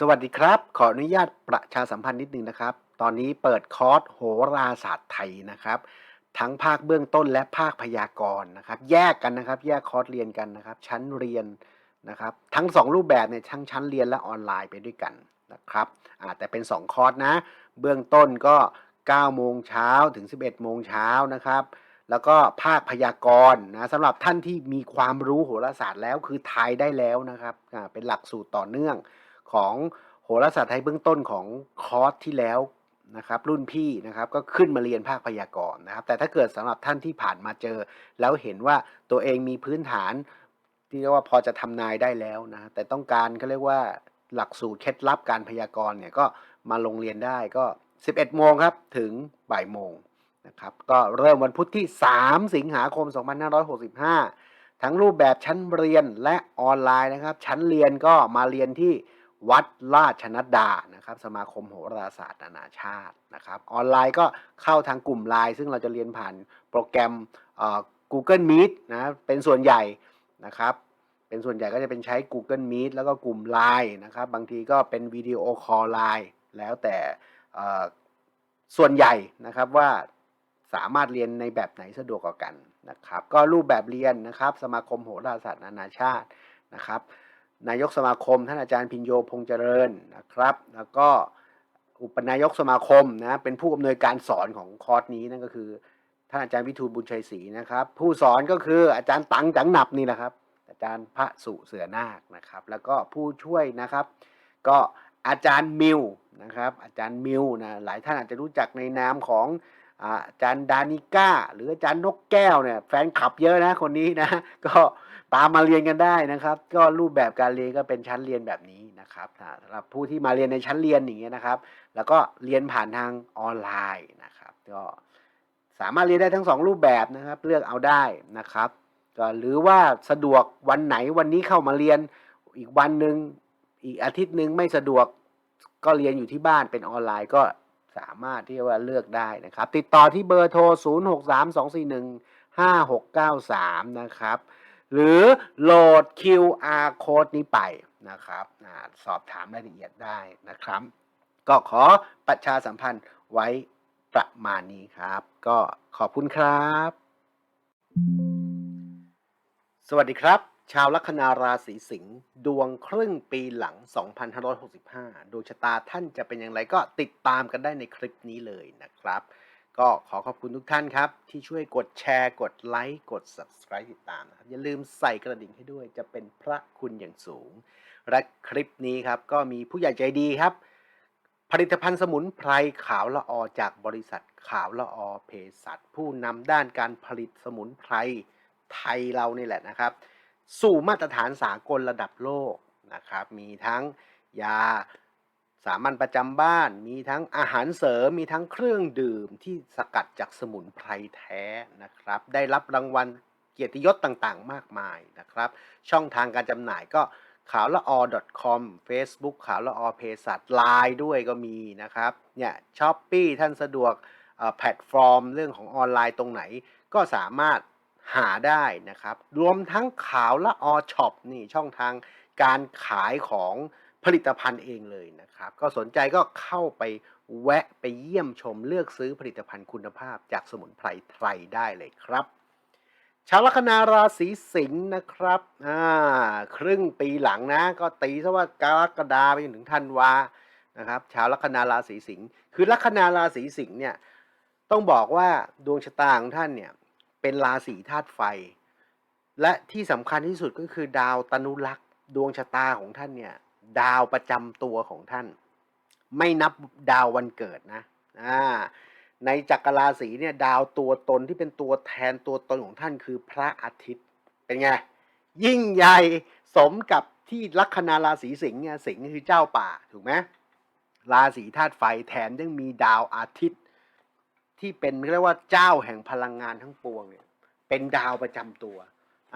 สวัสดีครับ ขออนุญาตประชาสัมพันธ์นิดนึงนะครับ ตอนนี้เปิดคอร์สโหราศาสตร์ไทยนะครับ ทั้งภาคเบื้องต้นและภาคพยากรณ์นะครับ แยกกันนะครับ แยกคอร์สเรียนกันนะครับ ชั้นเรียนนะครับ ทั้ง 2 รูปแบบเนี่ยทั้งชั้นเรียนและออนไลน์ไปด้วยกันนะครับแต่เป็น 2 คอร์สนะ เบื้องต้นก็ 9 โมงเช้าถึง 11 โมงเช้านะครับ แล้วก็ภาคพยากรณ์นะสำหรับท่านที่มีความรู้โหราศาสตร์แล้วคือทายได้แล้วนะครับเป็นหลักสูตรต่อเนื่อง ของโหราศาสตร์ไทยเบื้องต้นของคอร์สที่แล้วนะครับรุ่นพี่นะครับก็ขึ้นมาเรียนภาคพยากรณ์นะครับ แต่ถ้าเกิดสำหรับท่านที่ผ่านมาเจอ แล้วเห็นว่าตัวเองมีพื้นฐาน ที่เรียกว่าพอจะทำนายได้แล้วนะแต่ต้องการเขาเรียกว่าหลักสูตรเคล็ดลับการพยากรณ์เนี่ยก็มาลงเรียนได้ก็ 11 โมงครับถึงบ่ายโมงนะครับก็เริ่มวันพุธที่ 3 สิงหาคม 2565 ทั้งรูปแบบชั้นเรียนและออนไลน์นะครับ ชั้นเรียนก็มาเรียนที่ วัดราชนัดดานะครับสมาคมโหราศาสตร์นานาชาตินะครับออนไลน์ก็เข้าทางกลุ่มไลน์ซึ่งเราจะเรียนผ่านโปรแกรม Google Meet นะเป็นส่วนใหญ่นะครับเป็นส่วนใหญ่ก็จะเป็นใช้ Google Meet แล้วก็กลุ่ม Line นะครับบางทีก็เป็นวิดีโอคอลไลน์แล้วแต่ส่วนใหญ่นะครับว่าสามารถเรียนในแบบไหนสะดวกกว่ากันนะครับก็รูปแบบเรียนนะครับสมาคมโหราศาสตร์นานาชาตินะครับ นายกสมาคมท่านอาจารย์พินโยพงษ์เจริญนะครับ แล้วก็อุปนายกสมาคมนะเป็นผู้อำนวยการสอนของคอร์สนี้นั่นก็คือท่านอาจารย์วิทูลบุญชัยศรีนะครับ ผู้สอนก็คืออาจารย์ตังจังหนับนี่แหละครับ อาจารย์พระสุเสือนาคนะครับ แล้วก็ผู้ช่วยนะครับ ก็อาจารย์มิวนะครับ อาจารย์มิวนะหลายท่านอาจจะรู้จักในนามของ อาจารย์ดานิก้า หรืออาจารย์นกแก้วเนี่ยแฟนคลับเยอะนะคนนี้นะ ก็ตามมาเรียนกันได้นะครับ ก็รูปแบบการเรียนก็เป็นชั้นเรียนแบบนี้นะครับสำหรับผู้ที่มาเรียนในชั้นเรียนอย่างเงี้ยนะครับ แล้วก็เรียนผ่านทางออนไลน์นะครับ ก็สามารถเรียนได้ทั้งสองรูปแบบนะครับ เลือกเอาได้นะครับก็หรือว่าสะดวกวันไหนวันนี้เข้ามาเรียนอีกวันหนึ่งอีกอาทิตย์หนึ่งไม่สะดวกก็เรียนอยู่ที่บ้านเป็นออนไลน์ก็ สามารถที่ว่าเลือกได้นะครับ ติดต่อที่เบอร์โทร 0632415693 นะครับ หรือโหลด QR code นี้ไปนะครับสอบถามรายละเอียดได้นะครับ ก็ขอประชาสัมพันธ์ไว้ประมาณนี้ครับ ก็ขอบคุณครับ สวัสดีครับ ชาวลัคนาราศีสิงห์ดวงครึ่งปีหลัง 2565 ดวงชะตาท่านจะเป็นอย่างไรก็ติดตามกันได้ในคลิปนี้เลยนะครับ ก็ขอขอบคุณทุกท่านครับ ที่ช่วยกดแชร์กดไลค์กด subscribe ติดตามนะครับ อย่าลืมใส่กระดิ่งให้ด้วยจะเป็นพระคุณอย่างสูง และคลิปนี้ครับ ก็มีผู้ใหญ่ใจดีครับ ผลิตภัณฑ์สมุนไพรขาวละออจากบริษัทขาวละออเภสัชผู้นำด้านการผลิตสมุนไพรไทยเรานี่แหละนะครับ สู่มาตรฐานสากลระดับโลกนะครับ มีทั้งยาสามัญประจำบ้าน มีทั้งอาหารเสริม มีทั้งเครื่องดื่มที่สกัดจากสมุนไพรแท้นะครับ ได้รับรางวัลเกียรติยศต่างๆ มากมายนะครับ ช่องทางการจำหน่ายก็ขาวละอ .com Facebook ขาวละอเพสัชไลน์ด้วยก็มีนะครับ เนี่ยช้อปปีท่านสะดวกแพลตฟอร์มเรื่องของออนไลน์ตรงไหนก็สามารถ หาได้นะครับ รวมทั้งขาวละออช็อปนี่ช่องทางการขายของผลิตภัณฑ์เองเลยนะครับ ก็สนใจก็เข้าไปแวะไปเยี่ยมชมเลือกซื้อผลิตภัณฑ์คุณภาพจากสมุนไพรไทยได้เลยครับชาวลัคนาราศีสิงห์นะครับอ่าครึ่งปีหลังนะ ก็ตีซะว่ากรกฎาไปจนถึงธันวานะครับ ชาวลัคนาราศีสิงห์คือลัคนาราศีสิงห์เนี่ยต้องบอกว่าดวงชะตาของท่านเนี่ย เป็นราศีธาตุไฟ และที่สำคัญที่สุดก็คือดาวตนุรักษ์ดวงชะตาของท่านเนี่ย ดาวประจำตัวของท่าน ไม่นับดาววันเกิดนะอ่าในจักรราศีเนี่ยดาวตัวตนที่เป็นตัวแทนตัวตนของท่านคือพระอาทิตย์ เป็นไง ยิ่งใหญ่สมกับที่ลัคนาราศีสิงห์เนี่ยสิงห์คือเจ้าป่าถูกไหมราศีธาตุไฟแถมยังมีดาวอาทิตย์ ที่เป็นเรียกว่าเจ้าแห่งพลังงานทั้งปวงเนี่ยเป็นดาวประจำตัว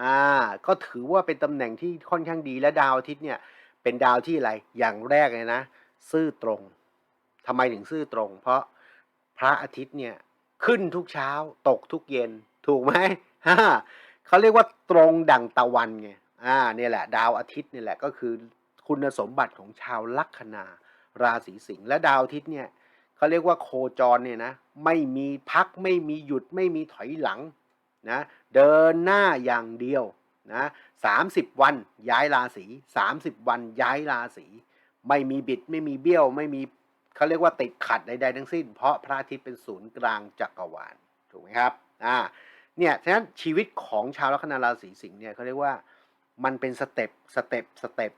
อ่าก็ถือว่าเป็นตำแหน่งที่ค่อนข้างดีและดาวอาทิตย์เนี่ยเป็นดาวที่อะไรอย่างแรกเลยนะ ซื่อตรงทำไมถึงซื่อตรง เพราะพระอาทิตย์เนี่ยขึ้นทุกเช้าตกทุกเย็นถูกไหมฮ่าเขาเรียกว่าตรงดั่งตะวันไงอ่าเนี่ยแหละ ดาวอาทิตย์เนี่ยแหละก็คือคุณสมบัติของชาวลัคนาราศีสิงห์และดาวอาทิตย์เนี่ย เขาเรียกว่าโคจรเนี่ยนะไม่มีพักไม่มีหยุดไม่มีถอยหลังนะเดินหน้าอย่างเดียวนะสามสิบวันย้ายราศีสามสิบวันย้ายราศีไม่มีบิดไม่มีเบี้ยว ไม่มีเขาเรียกว่าติดขัดใดๆทั้งสิ้น เพราะพระอาทิตย์เป็นศูนย์กลางจักรวาลถูกไหมครับอ่าเนี่ยฉะนั้นชีวิตของชาวลัคนาราศีสิงห์เนี่ยเขาเรียกว่ามันเป็นสเต็ปสเต็ปสเต็ป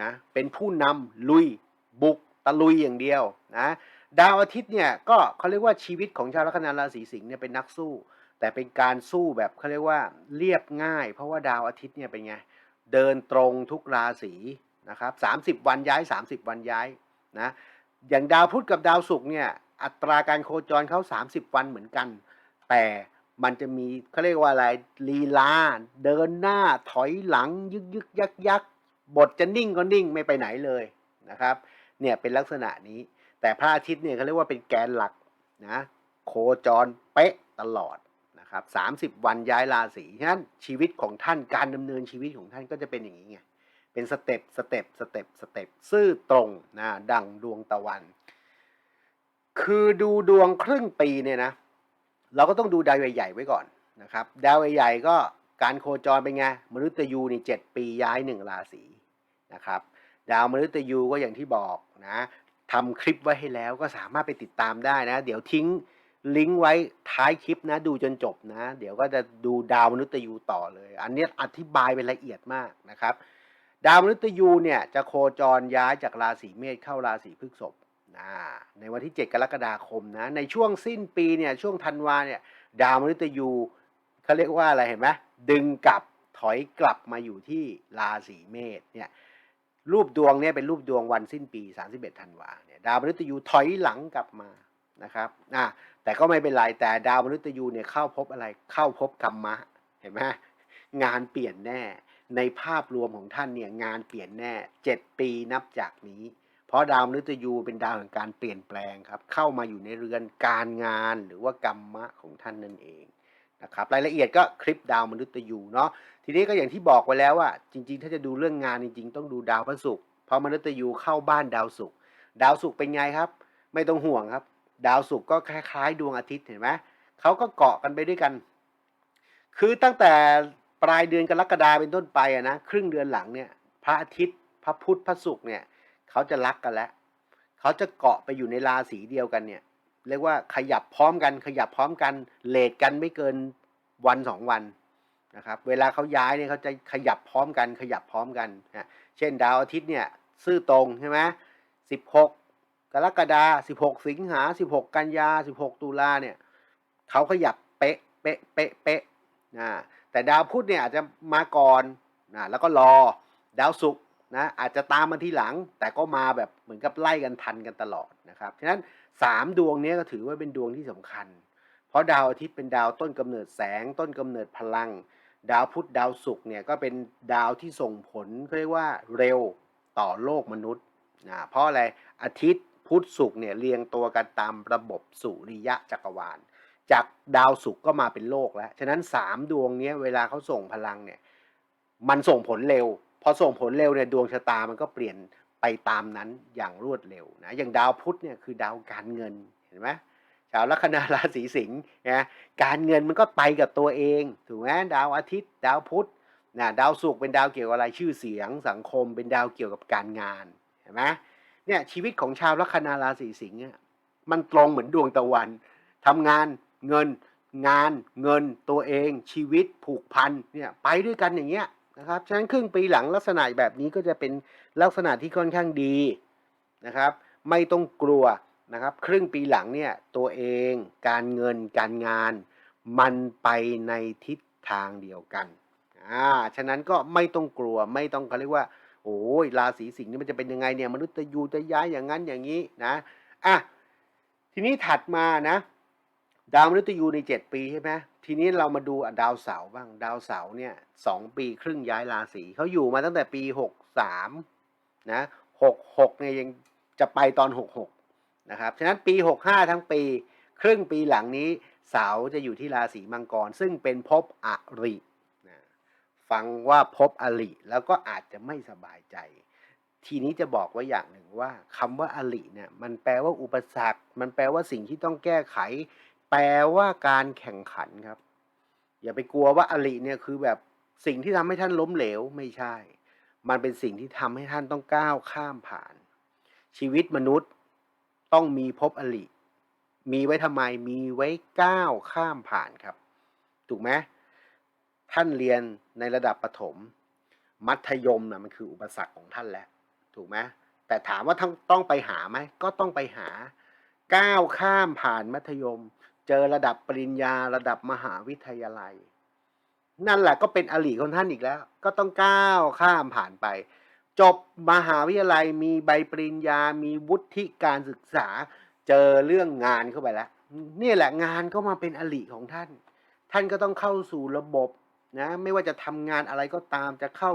นะเป็นผู้นำลุยบุกตะลุยอย่างเดียวนะ ดาวอาทิตย์เนี่ยก็เขาเรียกว่าชีวิตของชาวลัคนาราศีสิงห์เนี่ยเป็นนักสู้ แต่เป็นการสู้แบบเขาเรียกว่าเรียบง่าย เพราะว่าดาวอาทิตย์เนี่ยเป็นไงเดินตรงทุกราศีนะครับ30วันย้าย 30 วันย้ายนะอย่างดาวพุธกับดาวศุกร์เนี่ยอัตราการโคจรเขา30 วันเหมือนกัน แต่มันจะมีเขาเรียกว่าอะไรลีลา เดินหน้าถอยหลัง ยึกยึกยักยักบทจะนิ่งก็นิ่งไม่ไปไหนเลยนะครับเนี่ยเป็นลักษณะนี้ แต่พระอาทิตย์เนี่ยเขาเรียกว่าเป็นแกนหลักนะโคจรเป๊ะตลอดนะครับสามสิบวันย้ายราศีฉะนั้นชีวิตของท่านการดำเนินชีวิตของท่านก็จะเป็นอย่างนี้ไงเป็นสเต็ปสเต็ปสเต็ปสเต็ปซื่อตรงนะดังดวงตะวัน คือดูดวงครึ่งปีเนี่ยนะเราก็ต้องดูดาวใหญ่ๆไว้ก่อนนะครับดาวใหญ่ๆก็การโคจรเป็นไงมนุษย์ยูนี่เจ็ดปีย้ายหนึ่งราศีนะครับดาวมนุษย์ยูก็อย่างที่บอกนะ ทำคลิปไว้ให้แล้วก็สามารถไปติดตามได้นะ เดี๋ยวทิ้งลิงก์ไว้ท้ายคลิปนะ ดูจนจบนะ เดี๋ยวก็จะดูดาวมนุษย์ยูต่อเลย อันนี้อธิบายเป็นละเอียดมากนะครับ ดาวมนุษย์ยูเนี่ยจะโคจรย้ายจากราศีเมษเข้าราศีพฤษภนะในวันที่ 7 กรกฎาคมนะ ในช่วงสิ้นปีเนี่ยช่วงธันวาเนี่ยดาวมฤตยูเขาเรียกว่าอะไรเห็นไหมดึงกลับถอยกลับมาอยู่ที่ราศีเมษเนี่ย รูปดวงเนี่ยเป็นรูปดวงวันสิ้นปี 31ธันวาเนี่ยดาวมฤตยูถอยหลังกลับมานะครับอะแต่ก็ไม่เป็นไรแต่ดาวมฤตยูเนี่ยเข้าพบอะไรเข้าพบกรรมะเห็นไหมงานเปลี่ยนแน่ ในภาพรวมของท่านเนี่ยงานเปลี่ยนแน่ 7 ปีนับจากนี้ เพราะดาวมฤตยูเป็นดาวแห่งการเปลี่ยนแปลงครับ เข้ามาอยู่ในเรือนการงานหรือว่ากรรมะของท่านนั่นเอง นะครับรายละเอียดก็คลิปดาวมฤตยูเนาะทีนี้ก็อย่างที่บอกไว้แล้วว่า จริง ๆ ถ้าจะดูเรื่องงานจริง ๆ ต้องดูดาวพระศุกร์เพราะมฤตยูเข้าบ้านดาวศุกร์ดาวศุกร์เป็นไงครับ ไม่ต้องห่วงครับ ดาวศุกร์ก็คล้ายๆ ดวงอาทิตย์เห็นไหมเขาก็เกาะกันไปด้วยกัน คือตั้งแต่ปลายเดือนกรกฎาเป็นต้นไปอะนะครึ่งเดือนหลังเนี่ย พระอาทิตย์ พระพุธพระศุกร์เนี่ยเขาจะรักกันแล้วเขาจะเกาะไปอยู่ในราศีเดียวกันเนี่ย เรียกว่าขยับพร้อมกัน ขยับพร้อมกันเลทกันไม่เกินวันสองวันนะครับเวลาเขาย้ายเนี่ยเขาจะขยับพร้อมกัน ขยับพร้อมกันนะเช่นดาวอาทิตย์เนี่ยซื่อตรงใช่ไหมสิบหกกรกฎาสิบหกสิงหาสิบหกกันยาสิบหกตุลาเนี่ยเขาขยับเป๊ะเป๊ะเป๊ะเป๊ะนะแต่ดาวพุธเนี่ยอาจจะมาก่อนนะแล้วก็รอดาวศุกร์นะอาจจะตามมาทีหลัง แต่ก็มาแบบเหมือนกับไล่กันทันกันตลอดนะครับฉะนั้น สามดวงนี้ก็ถือว่าเป็นดวงที่สำคัญ เพราะดาวอาทิตย์เป็นดาวต้นกำเนิดแสง ต้นกำเนิดพลัง ดาวพุธดาวศุกร์เนี่ยก็เป็นดาวที่ส่งผลเขาเรียกว่าเร็วต่อโลกมนุษย์นะเพราะอะไรอาทิตย์พุธศุกร์เนี่ยเรียงตัวกันตามระบบสุริยะจักรวาล จากดาวศุกร์ก็มาเป็นโลกแล้ว ฉะนั้นสามดวงนี้เวลาเขาส่งพลังเนี่ยมันส่งผลเร็ว พอส่งผลเร็วเนี่ยดวงชะตามันก็เปลี่ยน ไปตามนั้นอย่างรวดเร็วนะอย่างดาวพุธเนี่ยคือดาวการเงินเห็นไหมชาวลัคนาราศีสิงห์นะการเงินมันก็ไปกับตัวเองถูกไหมดาวอาทิตย์ ดาวพุธนะดาวศุกร์เป็นดาวเกี่ยวกับอะไรชื่อเสียง สังคมเป็นดาวเกี่ยวกับการงานเห็นไหมเนี่ยชีวิตของชาวลัคนาราศีสิงห์เนี่ยมันตรงเหมือนดวงตะวันทำงานเงินงานเงินตัวเองชีวิตผูกพันเนี่ยไปด้วยกันอย่างเงี้ย นะครับฉะนั้นครึ่งปีหลังลักษณะแบบนี้ก็จะเป็นลักษณะที่ค่อนข้างดีนะครับ ไม่ต้องกลัวนะครับ ครึ่งปีหลังเนี่ยตัวเองการเงินการงาน มันไปในทิศทางเดียวกันอ่าฉะนั้นก็ไม่ต้องกลัวไม่ต้องเขาเรียกว่าโอ้ยราศีสิงห์นี่มันจะเป็นยังไงเนี่ยมนุษย์จะอยู่จะย้ายอย่างนั้นอย่างนี้นะอะทีนี้ถัดมานะ ดาวมฤตยูในเจ็ดปีใช่ไหมทีนี้เรามาดูดาวเสาร์บ้าง ดาวเสาร์เนี่ยสองปีครึ่งย้ายราศีเขาอยู่มาตั้งแต่ปีหกสามนะหกหกเนี่ยยังจะไปตอนหกหกนะครับ ฉะนั้นปีหกห้าทั้งปี ครึ่งปีหลังนี้เสาร์จะอยู่ที่ราศีมังกร ซึ่งเป็นภพอรินะฟังว่าภพอริแล้วก็อาจจะไม่สบายใจ ทีนี้จะบอกไว้อย่างหนึ่งว่าคำว่าอลิเนี่ยมันแปลว่าอุปสรรค มันแปลว่าสิ่งที่ต้องแก้ไข แปลว่าการแข่งขันครับ อย่าไปกลัวว่าอลิเนี่ยคือแบบสิ่งที่ทำให้ท่านล้มเหลวไม่ใช่ มันเป็นสิ่งที่ทำให้ท่านต้องก้าวข้ามผ่าน ชีวิตมนุษย์ต้องมีภพอลิมีไว้ทำไมมีไว้ก้าวข้ามผ่านครับ ถูกไหมท่านเรียนในระดับประถม มัธยมนะมันคืออุปสรรคของท่านแล้ว ถูกไหมแต่ถามว่าต้องต้องไปหาไหมก็ต้องไปหา ก้าวข้ามผ่านมัธยม เจอระดับปริญญาระดับมหาวิทยาลัย นั่นแหละก็เป็นอลีของท่านอีกแล้ว ก็ต้องก้าวข้ามผ่านไป จบมหาวิทยาลัยมีใบปริญญา มีวุฒิการศึกษา เจอเรื่องงานเข้าไปแล้วนี่แหละงานก็มาเป็นอลีของท่าน ท่านก็ต้องเข้าสู่ระบบนะไม่ว่าจะทำงานอะไรก็ตามจะเข้า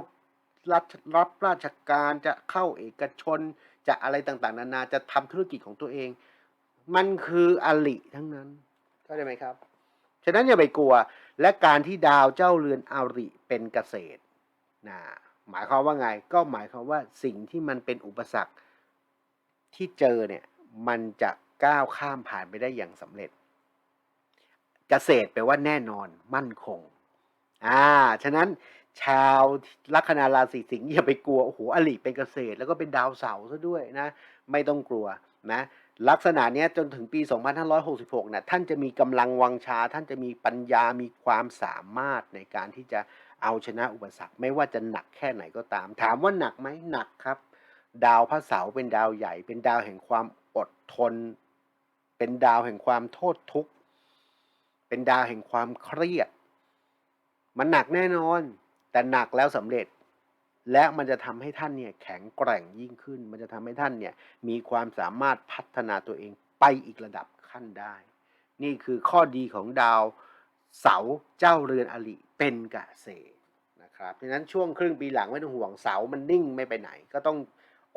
รับรับราชการจะเข้าเอกชน จะอะไรต่างๆ นานาจะทำธุรกิจของตัวเอง มันคืออลิทั้งนั้น เข้าใจไหมครับ ฉะนั้นอย่าไปกลัว และการที่ดาวเจ้าเรือนอาริเป็นเกษตรนะหมายความว่าไง ก็หมายความว่าสิ่งที่มันเป็นอุปสรรคที่เจอเนี่ย มันจะก้าวข้ามผ่านไปได้อย่างสำเร็จ เกษตรแปลว่าแน่นอน มั่นคง อ่า ฉะนั้นชาวลัคนาราศีสิงห์อย่าไปกลัว โอ้โหอลิเป็นเกษตร แล้วก็เป็นดาวเสาร์ซะด้วยนะ ไม่ต้องกลัวนะลักษณะนี้จนถึงปี 2566นะท่านจะมีกำลังวังชา ท่านจะมีปัญญามีความสามารถในการที่จะเอาชนะอุปสรรค ไม่ว่าจะหนักแค่ไหนก็ตาม ถามว่าหนักไหมหนักครับ ดาวพระเสาร์เป็นดาวใหญ่ เป็นดาวแห่งความอดทน เป็นดาวแห่งความโทษทุกข์ เป็นดาวแห่งความเครียด มันหนักแน่นอน แต่หนักแล้วสำเร็จ และมันจะทำให้ท่านเนี่ยแข็งแกร่งยิ่งขึ้น มันจะทำให้ท่านเนี่ยมีความสามารถพัฒนาตัวเองไปอีกระดับขั้นได้ นี่คือข้อดีของดาวเสาเจ้าเรือนอลิเป็นกะเกษตรนะครับดังนั้นช่วงครึ่งปีหลังไม่ต้องห่วงเสามันนิ่งไม่ไปไหน ก็ต้อง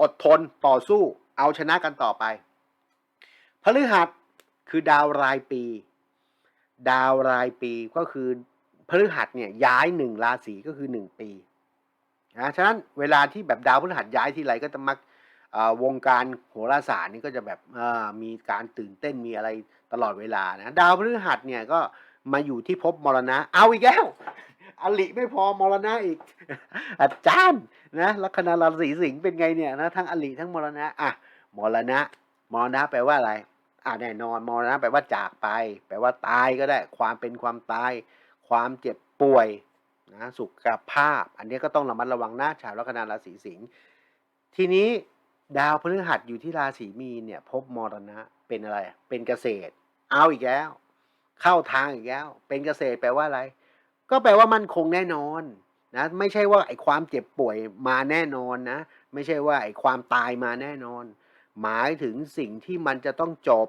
อดทนต่อสู้เอาชนะกันต่อไปพฤหัสคือดาวรายปี ดาวรายปีก็คือพฤหัสเนี่ยย้ายหนึ่งราศีก็คือหนึ่งปี นะฉะนั้นเวลาที่แบบดาวพฤหัสย้ายที่ไรก็จะมักวงการโหราศาสตร์นี่ก็จะแบบมีการตื่นเต้นมีอะไรตลอดเวลานะดาวพฤหัสเนี่ยก็มาอยู่ที่ภพมรณะ เอาอีกแล้วอลิไม่พอมรณะอีก อาจารย์นะลัคนาราศีสิงห์เป็นไงเนี่ยนะทั้งอลิทั้งมรณะอะมรณะมรณะแปลว่าอะไรอ่าแน่นอนมรณะแปลว่าจากไป แปลว่าตายก็ได้ ความเป็นความตาย ความเจ็บป่วย นะสุขภาพ อันนี้ก็ต้องระมัดระวังหน้าชาวลัคนาราศีสิงห์ทีนี้ดาวพฤหัสอยู่ที่ราศีมีนเนี่ยพบมรณะเป็นอะไร เป็นเกษตร เอาอีกแล้ว เข้าทางอีกแล้ว เป็นเกษตรแปลว่าอะไร ก็แปลว่ามั่นคงแน่นอนนะไม่ใช่ว่าไอ้ความเจ็บป่วยมาแน่นอนนะ ไม่ใช่ว่าไอ้ความตายมาแน่นอน หมายถึงสิ่งที่มันจะต้องจบ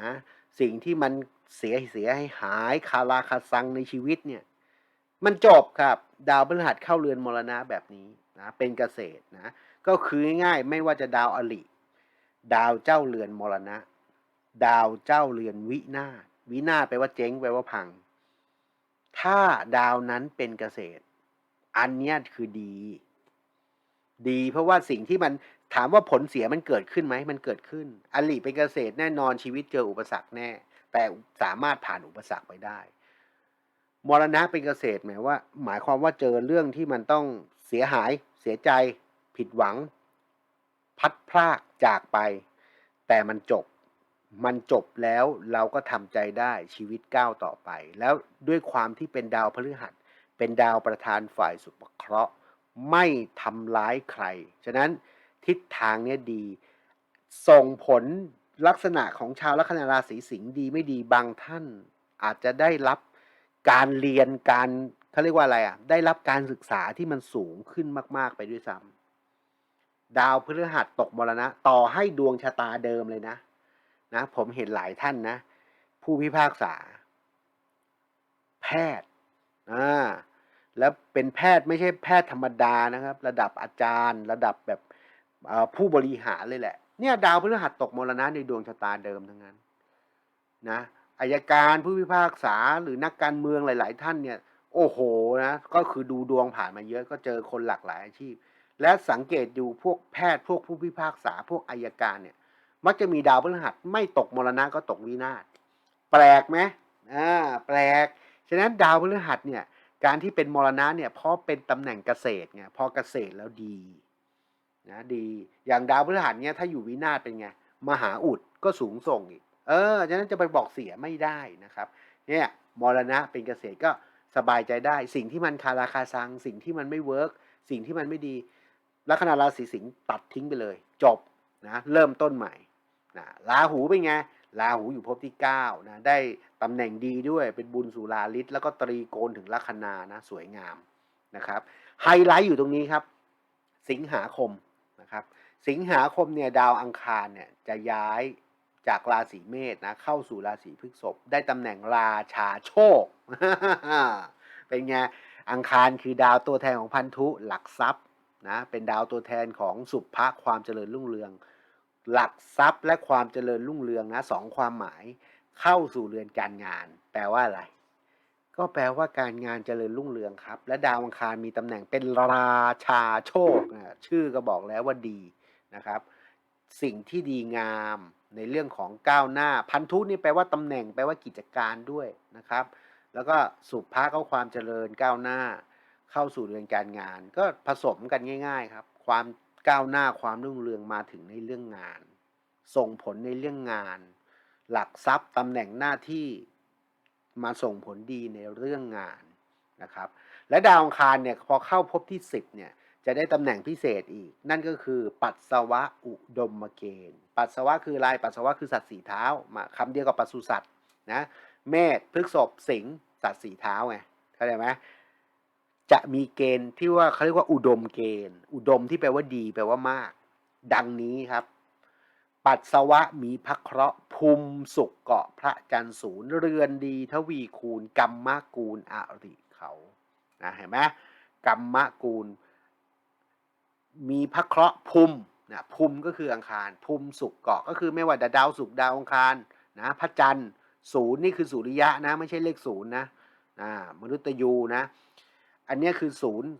นะสิ่งที่มันเสียเสียให้หายคาราคาซังในชีวิตเนี่ย มันจบครับ ดาวพฤหัสเข้าเรือนมรณะแบบนี้นะเป็นเกษตรนะก็คือง่ายๆไม่ว่าจะดาวอลิ ดาวเจ้าเรือนมรณะ ดาวเจ้าเรือนวินาศวินาศแปลว่าเจ๊งแปลว่าพัง ถ้าดาวนั้นเป็นเกษตร อันนี้คือดี ดีเพราะว่าสิ่งที่มันถามว่าผลเสียมันเกิดขึ้นไหมมันเกิดขึ้น อลิเป็นเกษตรแน่นอนชีวิตเจออุปสรรคแน่ แต่สามารถผ่านอุปสรรคไปได้ มรณะเป็นเกษตรหมายว่า หมายความว่าเจอเรื่องที่มันต้องเสียหาย เสียใจ ผิดหวัง พัดพรากจากไป แต่มันจบ มันจบแล้วเราก็ทำใจได้ชีวิตก้าวต่อไป แล้วด้วยความที่เป็นดาวพฤหัส เป็นดาวประธานฝ่ายสุภเคราะห์ไม่ทำร้ายใคร ฉะนั้นทิศทางเนี้ยดี ส่งผลลักษณะของชาวลัคนาราศีสิงห์ดีไม่ดีบางท่าน อาจจะได้รับ การเรียนการเขาเรียกว่าอะไรอะ ได้รับการศึกษาที่มันสูงขึ้นมาก ๆ ไปด้วยซ้ำดาวพฤหัสตกมรณะ ต่อให้ดวงชะตาเดิมเลยนะนะ ผมเห็นหลายท่านนะ ผู้พิพากษา แพทย์อ่าแล้วเป็นแพทย์ไม่ใช่แพทย์ธรรมดานะครับ ระดับอาจารย์ ระดับแบบผู้บริหารเลยแหละ เนี่ย ดาวพฤหัสตกมรณะในดวงชะตาเดิมทั้งนั้น นะ อายการผู้พิพากษาหรือนักการเมืองหลาย ๆ ท่านเนี่ย โอ้โหนะก็คือดูดวงผ่านมาเยอะก็เจอคนหลากหลายอาชีพ และสังเกตดูพวกแพทย์พวกผู้พิพากษาพวกอายการเนี่ย มักจะมีดาวพฤหัสไม่ตกมรณะก็ตกวินาศแปลกไหมอ่าแปลกฉะนั้นดาวพฤหัสเนี่ยการที่เป็นมรณะเนี่ยเพราะเป็นตำแหน่งเกษตรไงพอเกษตรแล้วดีนะดีอย่างดาวพฤหัสเนี่ยถ้าอยู่วินาศเป็นไงมหาอุดก็สูงส่งอีก ออฉะนั้นจะไปบอกเสียไม่ได้นะครับ เนี่ยมรณะเป็นเกษตรก็สบายใจได้ สิ่งที่มันคาราคาซัง สิ่งที่มันไม่เวิร์กสิ่งที่มันไม่ดี ลัคนาราศีสิงห์ตัดทิ้งไปเลย จบนะเริ่มต้นใหม่นะราหูเป็นไงราหูอยู่ภพที่9นะได้ตำแหน่งดีด้วยเป็นบุญสุราลิศแล้วก็ตรีโกณถึงลัคนานะสวยงามนะครับไฮไลท์อยู่ตรงนี้ครับ สิงหาคมนะครับสิงหาคมเนี่ยดาวอังคารเนี่ยจะย้าย จากราศีเมษนะเข้าสู่ราศีพฤษภได้ตำแหน่งราชาโชค เป็นไงอังคารคือดาวตัวแทนของพันธุหลักทรัพย์นะเป็นดาวตัวแทนของสุภะความเจริญรุ่งเรือง หลักทรัพย์และความเจริญรุ่งเรืองนะสองความหมายเข้าสู่เรือนการงาน แปลว่าอะไร ก็แปลว่าการงานเจริญรุ่งเรืองครับ และดาวอังคารมีตำแหน่งเป็นราชาโชคนะชื่อก็บอกแล้วว่าดีนะครับ สิ่งที่ดีงาม ในเรื่องของก้าวหน้า พันธุนี่แปลว่าตำแหน่งแปลว่ากิจการด้วยนะครับ แล้วก็สุภาพก็ความเจริญก้าวหน้า เข้าสู่เรือนการงาน ก็ผสมกันง่าย ๆ ครับ ความก้าวหน้าความรุ่งเรืองมาถึงในเรื่องงาน ส่งผลในเรื่องงาน หลักทรัพย์ตำแหน่งหน้าที่มาส่งผลดีในเรื่องงานนะครับ และดาวอังคารเนี่ยพอเข้าพบที่ 10เนี่ย จะได้ตำแหน่งพิเศษอีก นั่นก็คือปัสสาวะอุดมเกณฑ์ ปัสสาวะคืออะไรปัสสาวะคือสัตว์สีเท้ามาคำเดียวกับปศุสัตว์นะเมษพฤกษภสิงสัตว์สีเท้าไงเข้าใจไหมจะมีเกณฑ์ที่ว่าเขาเรียกว่าอุดมเกณฑ์ อุดมที่แปลว่าดี แปลว่ามาก ดังนี้ครับ ปัสสาวะมีพระเคราะห์ภูมิสุขเกาะพระจันทร์ศูนย์เรือนดีทวีคูณกรรมกูลอริเขานะเห็นไหมกรรมกูล มีพระเคราะห์ภูมินะภูมิก็คืออังคารภูมิสุขเกาะก็คือไม่ว่าดาวสุขดาวอังคารนะพระจันทร์ศูนย์นี่คือสุริยะนะไม่ใช่เลขศูนย์นะอ่ามนุษย์ยูนะ อันนี้คือศูนย์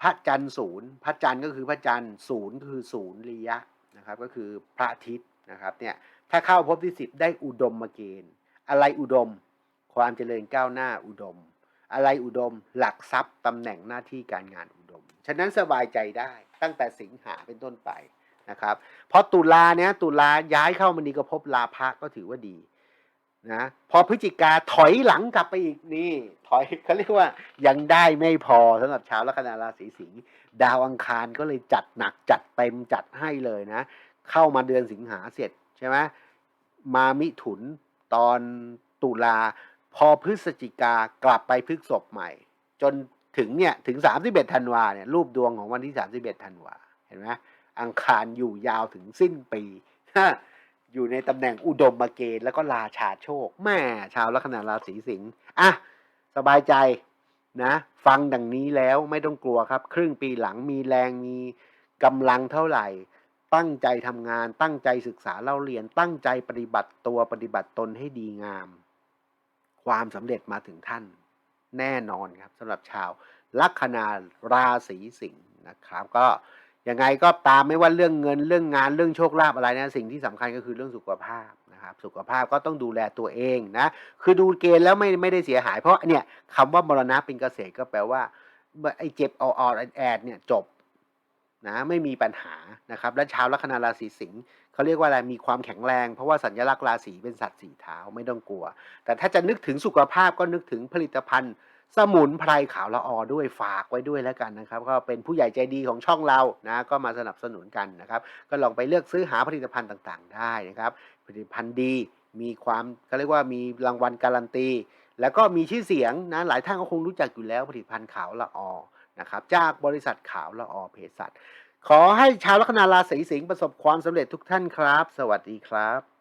พระจันทร์ศูนย์พระจันทร์ก็คือพระจันทร์ศูนย์คือศูนย์ริยะนะครับก็คือพระอาทิตย์นะครับเนี่ยถ้าเข้าพบที่สิบได้อุดมมาเกณฑ์ อะไรอุดม ความเจริญก้าวหน้าอุดม อะไรอุดมหลักทรัพย์ตำแหน่งหน้าที่การงานอุดม ฉะนั้นสบายใจได้ ตั้งแต่สิงหาเป็นต้นไปนะครับพอตุลาเนี้ยตุลาย้ายเข้ามันดีก็พบลาภะก็ถือว่าดีนะพอพฤศจิกาถอยหลังกลับไปอีกนี่ ถอยเขาเรียกว่ายังได้ไม่พอสำหรับชาวลัคนาราศีสิงห์ดาวอังคารก็เลยจัดหนักจัดเต็มจัดให้เลยนะ เข้ามาเดือนสิงหาเสร็จใช่ไหมมามิถุนตอนตุลา พอพฤศจิกากลับไปพฤกษบใหม่ จน ถึงเนี่ยถึง31ธันวาเนี่ยรูปดวงของวันที่31ธันวาเห็นไหมอังคารอยู่ยาวถึงสิ้นปี อยู่ในตำแหน่งอุดมมาเกณฑ์แล้วก็ราชาโชคแม่ชาวลัคนาราศีสิงห์อะสบายใจนะฟังดังนี้แล้วไม่ต้องกลัวครับ ครึ่งปีหลังมีแรงมีกำลังเท่าไหร่ ตั้งใจทำงาน ตั้งใจศึกษาเล่าเรียน ตั้งใจปฏิบัติตัวปฏิบัติตนให้ดีงาม ความสำเร็จมาถึงท่าน แน่นอนครับสำหรับชาวลัคนาราศีสิงห์นะครับ ก็ยังไงก็ตามไม่ว่าเรื่องเงินเรื่องงานเรื่องโชคลาภอะไรนะสิ่งที่สำคัญก็คือเรื่องสุขภาพนะครับ สุขภาพก็ต้องดูแลตัวเองนะคือดูเกณฑ์แล้วไม่ไม่ได้เสียหาย เพราะเนี่ยคำว่ามรณะเป็นเกษตรก็แปลว่าไอ้เจ็บอ่ออดแอดเนี่ยจบ นะไม่มีปัญหานะครับและชาวลัคนาราศีสิงห์เขาเรียกว่าอะไรมีความแข็งแรง เพราะว่าสัญลักษณ์ราศีเป็นสัตว์สีเท้าไม่ต้องกลัว แต่ถ้าจะนึกถึงสุขภาพก็นึกถึงผลิตภัณฑ์ สมุนไพรขาวละออด้วยฝากไว้ด้วยแล้วกันนะครับ ก็เป็นผู้ใหญ่ใจดีของช่องเรานะก็มาสนับสนุนกันนะครับ ก็ลองไปเลือกซื้อหาผลิตภัณฑ์ต่างๆ ได้นะครับ ผลิตภัณฑ์ดีมีความเขาเรียกว่ามีรางวัลการันตี แล้วก็มีชื่อเสียงนะหลายท่านก็คงรู้จักอยู่แล้วผลิตภัณฑ์ขาวละออ นะครับจากบริษัทขาวละออเภสัชขอให้ชาวลัคนาราศีสิงห์ประสบความสำเร็จทุกท่านครับ สวัสดีครับ